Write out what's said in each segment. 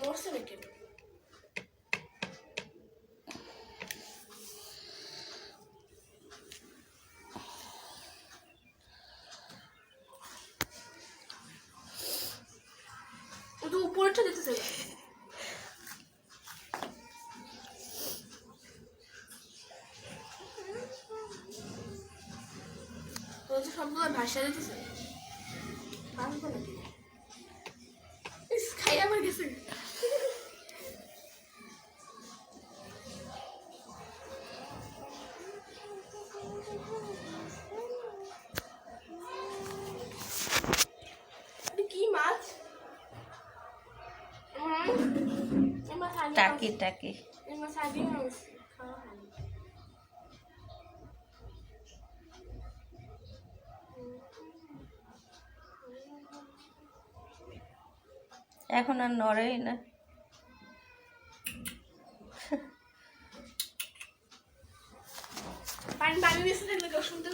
মরছে নাকি ও তো উপরেটা যেতেছে ও তো সবগুলো ভাষা টাকি টাকি। এখন আর নড়েই না। শুনতে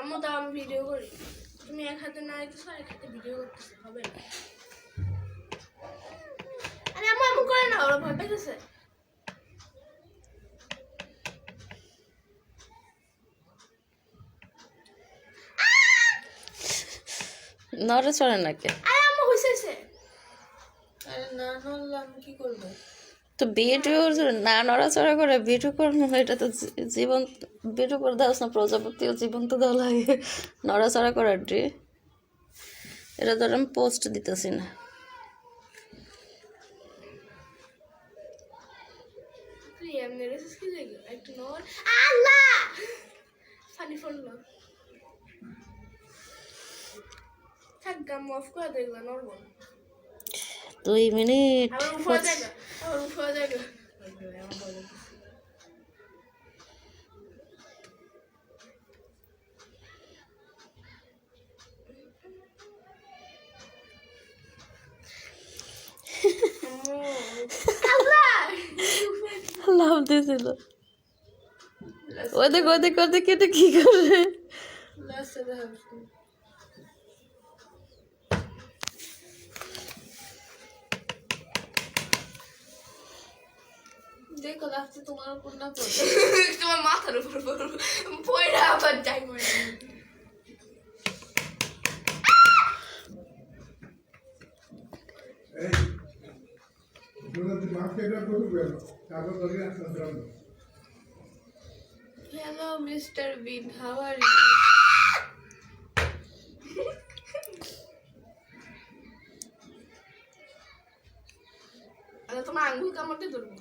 আম্মু তাও আমি ভিডিও করি। তুমি এক হাতে না দিতেছো এক হাতে ভিডিও করতেছো, হবে ভয় পেতেছে নড়ে চড়ে নাকি আরে আম্মু হইছে হইছে আরে না নড়লে আমি কি করব? তো ভিডিও না নড়াচড়া করে ভিডিও করব এটা তো জীবন ভিডিও করে না প্রজাপতিও জীবন তো দেওয়া লাগে। নড়াচড়া করার এটা ধর আমি পোস্ট দিতেছি না। থাক গাম অফ করে দেখলাম নড়বো না। দুই মিনিট। লাভ দিয়েছিল ওই দেখ ওই দেখ ওই দেখ এটা কি করে দেখা লাস্টে তোমার উপর না পড়ে তোমার মাথার উপর পড়ব। পয়রা আবার যাই hello mister Bean how are you আরে তোমার আঙ্গুল কামড়তে ধরবো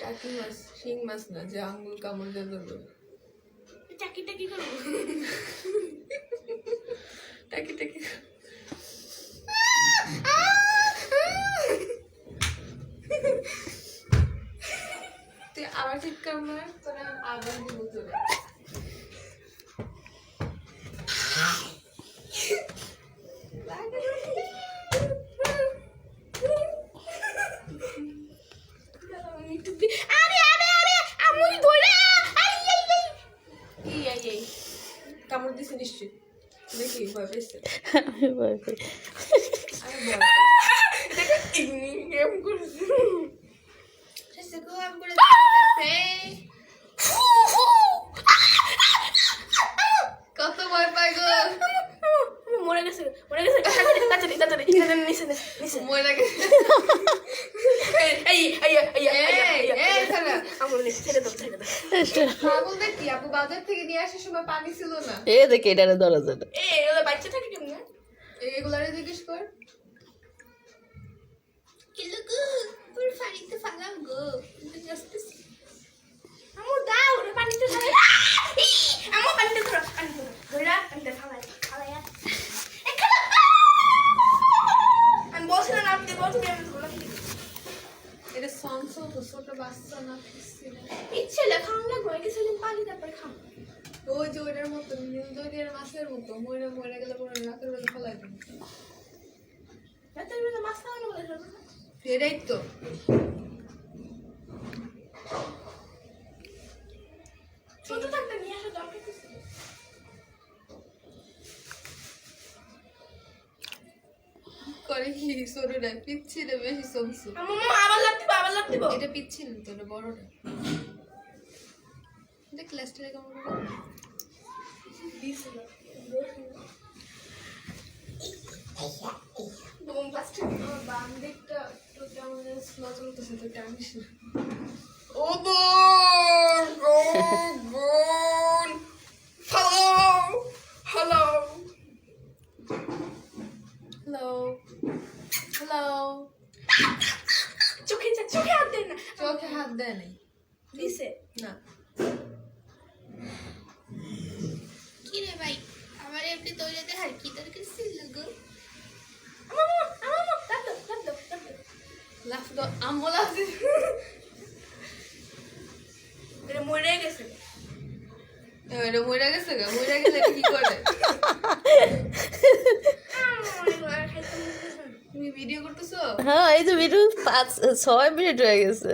টাকি মাছ? শিং মাছ না যে আঙ্গুল কামড় দিয়ে ধরবে। চাকিটা কি করব টাকি টাকি। তুই আবার ঠিক কামড় তোরা আবার দিব তোরা একটু দি- আরে আরে আরে আমুই ধরে আই আই আই এই এই এই কামড় দিছে নিশ্চয় দেখি ভয় পেয়েছে আমি ভয় পাই। কত ভয় পাই গো মরে গেছে মরে গেছে তাড়াতাড়ি তাড়াতাড়ি তাড়াতাড়ি নিচে নিচে মরে গেছে এই এই এই এই এই, এই, ছাড়া। নিচে ছেড়ে দাও ছেড়ে দাও পাগল দেখি আপু বাজার থেকে নিয়ে আসার সময় পানি ছিল না এ দেখে এটা ধরা যায় না এই ওরা বাচ্চা থাকে কেমনে এগুলারে জিজ্ঞেস কর কিলো গো পুরো পানিতে ফালাম গো আমু দাও ওরে পানিতে ধরে আমু পানিতে ধরো পানি ধরো ধরা পানিতে ফালাই আমি বলছিলাম না আপনি বলছেন আমি ধরলাম এটা সংস তো ছোট বাচ্চা না ইচ্ছে লেখাম না গো একে সেদিন পানি তারপরে খাম ওই যে ওইটার মতো নীল দরিয়ার মাছের মতো মরে মরে গেলে পরে রাতের বেলা ফলাই দিন রাতের বেলা মাছ খাওয়ানো বলে এটাই তো ছোট থাকতে নিয়ে আসা দরকার কি? করে ওই সরুটা পিচ্ছি রে বেশি চলছে আবার লাগ আবার লাগ দিব। এটা পিচ্ছি না তো এটা বড়টা এটা ক্লাস্টারে কেমন করে প্লাস্টিক আমার বাম দিকটা তো কেমন হ্যালো চোখে চোখে হাত দে না। চোখে হাত দেয় নাই দিছে না কি রে ভাই আমার এমনি কি তোর আম্মু আম্মু লাগ দাও লাগ দাও লাগ দাও লাফ আম্মু লাফ এটা মরে গেছে। এটা মরে গেছে গা মরে গেলে কি করে। তুমি ভিডিও করতেছো? হ্যাঁ এই তো ভিডিও পাঁচ ছয় মিনিট হয়ে গেছে।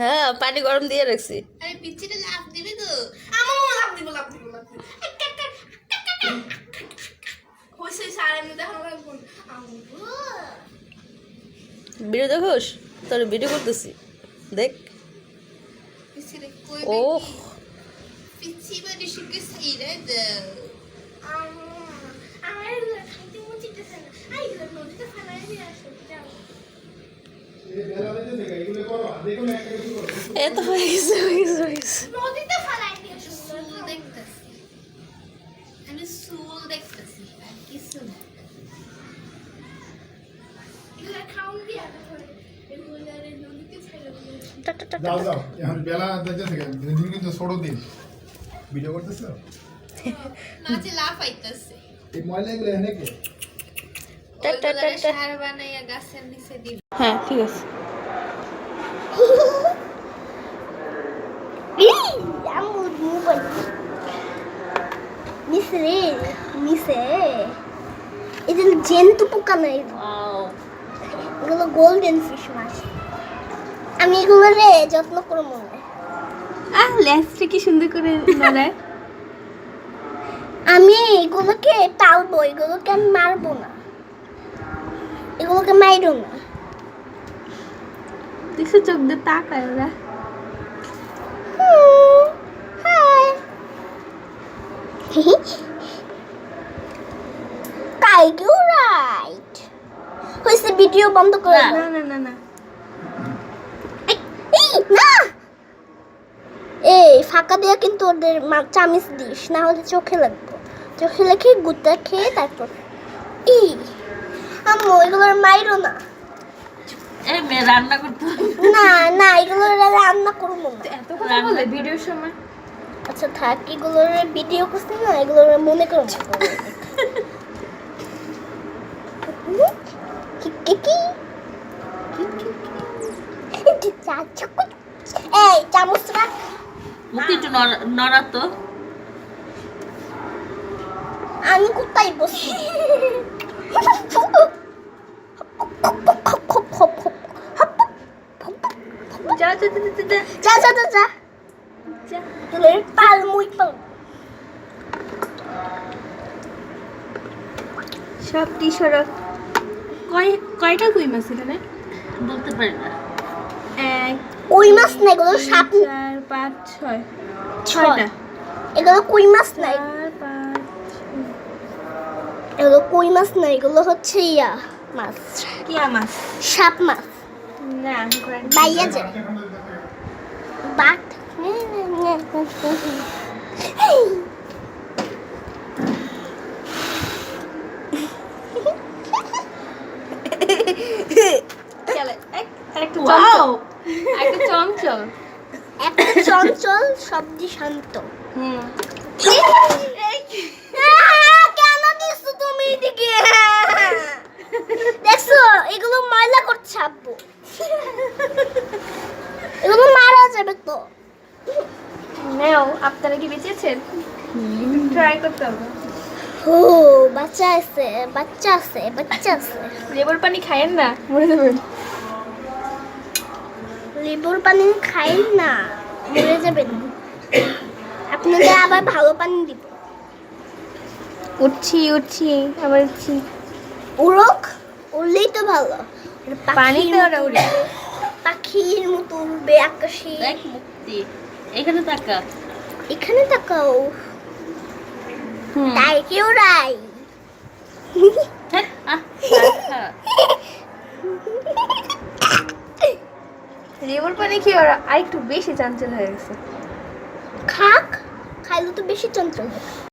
হ্যাঁ পানি গরম দিয়ে রাখছি। আরে পিচ্ছিটা লাভ দিবি তো। দিব দিব দিব। এগুলো করো। দেখুন একটা কিছু করো। এ তো হয়ে গেছে হয়ে গেছে হয়ে গেছে। যাও যাও এখন বেলা বেজে থেকে। তুমি কিন্তু ছোট দিন। ভিডিও করতেছো? মাঝে লাভ আইতাছে। এই ময়লা এগুলো এনে কে? টা টা টা টা। সার বানাইয়া গাছের নিচে দিল হ্যাঁ ঠিক আছে। মিসে মিসে এগুলো জেন্তু পোকা নাই। এগুলো গোল্ডেন ফিশ মাছ। আমি এগুলো রে যত্ন করে মনে। আহ লেজটা কি সুন্দর করে নড়ায় আমি এগুলোকে টালবো এগুলোকে আমি মারবো না। এগুলোকে মাইরো না। দেখছ চোখ দিয়ে তাকায় ওরা। কাইটু রাইট হয়েছে ভিডিও বন্ধ করে না না না না এই, এই, না ফাঁকা দেওয়া কিন্তু ওদের চামিচ দিস না হলে চোখে লাগবে। চোখে লেখে গুতা খেয়ে তারপর এই আম্মু এগুলোর মাইরো না। রান্না করতে না না এগুলোর রান্না করব না। এত কথা বলে ভিডিওর সময়? আচ্ছা থাক এগুলোর ভিডিও করছি না এগুলোর মনে করব কি কি কি? চা চকুত এই চামচ রাখ। মুখ একটু নড়াতো। আমি কোথায় বসি। যা যা যা যা, যা। যা যা যা যা। যা। পাল মুই পাল। সব টি সরক কয় কয়টা কই মাছ এখানে? বলতে পারি না। এক কই মাছ না এগুলো সাত চার পাঁচ ছয়। ছয়। ছয়টা। এগুলো কই মাছ না এগুলো কই মাছ না এগুলো হচ্ছে ইয়া মাছ। কিয়া মাছ? সাপ মাছ। না বাইয়া যায়। বাট চলে এক আরেকটু চঞ্চল আরেকটু চঞ্চল একটা চঞ্চল সবজি শান্ত হুম আহ, কেন দিছো তুমি এদিকে দেখছ এগুলো ময়লা করছে আব্বু এগুলো মারা যাবে তো নেও আপনারা কি বেঁচেছেন ট্রাই করতে হবে। ও বাচ্চা আছে বাচ্চা আছে বাচ্চা আছে। লেবুর পানি খায়েন না? মরে যাবেন। লেবুর পানি খাই না মরে যাবেন। আপনাদের আবার ভালো পানি দিব। উঠছি উঠছি আবার উঠছি। উড়ক উড়লেই তো ভালো। পাখির ওরা উড়ে। পাখির মতো উড়বে আকাশে। দেখ মুক্তি। এখানে তাকা এখানে তাকাও। হুম। তাই কেউ রাই হ্যাঁ, কি ওরা আরেকটু বেশি চাঞ্চল হয়ে গেছে। খাক খাইলে তো বেশি চঞ্চল